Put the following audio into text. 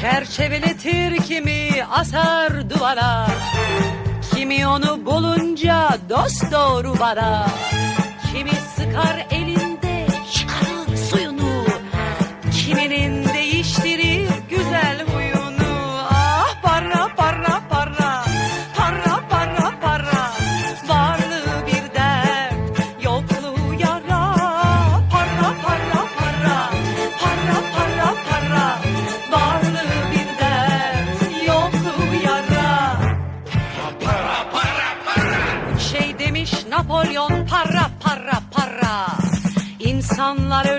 çerçeveletir kimi asar duvara Kimi onu bulunca dost doğru bana Kimi sıkar elinde çıkarır suyunu Kiminin Napolyon para para para. İnsanlar öl